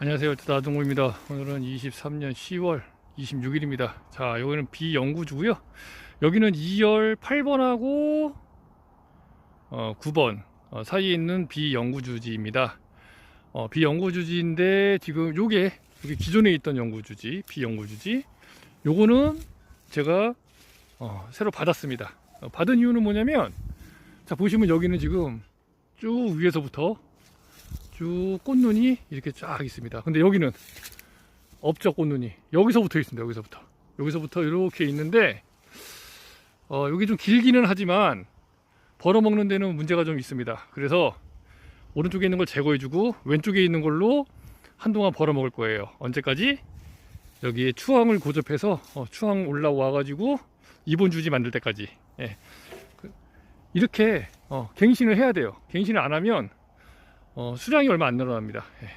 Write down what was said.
안녕하세요. 나동호입니다. 오늘은 23년 10월 26일입니다. 자, 여기는 비영구주고요. 여기는 2열 8번하고 어, 9번 어, 사이에 있는 비영구주지입니다. 어, 비영구주지인데 지금 요게 여기 기존에 있던 영구주지, 비영구주지. 요거는 제가 어, 새로 받았습니다. 어, 받은 이유는 뭐냐면 자 보시면 여기는 지금 쭉 위에서부터 쭉 꽃눈이 이렇게 쫙 있습니다. 근데 여기는 없죠 꽃눈이 여기서부터 있습니다. 여기서부터 여기서부터 이렇게 있는데 어, 여기 좀 길기는 하지만 벌어먹는 데는 문제가 좀 있습니다. 그래서 오른쪽에 있는 걸 제거해주고 왼쪽에 있는 걸로 한동안 벌어먹을 거예요. 언제까지? 여기에 추황을 고접해서 어, 추황 올라와가지고 이본 주지 만들 때까지 예. 그- 이렇게 어, 갱신을 해야 돼요. 갱신을 안 하면 어, 수량이 얼마 안 늘어납니다. 예.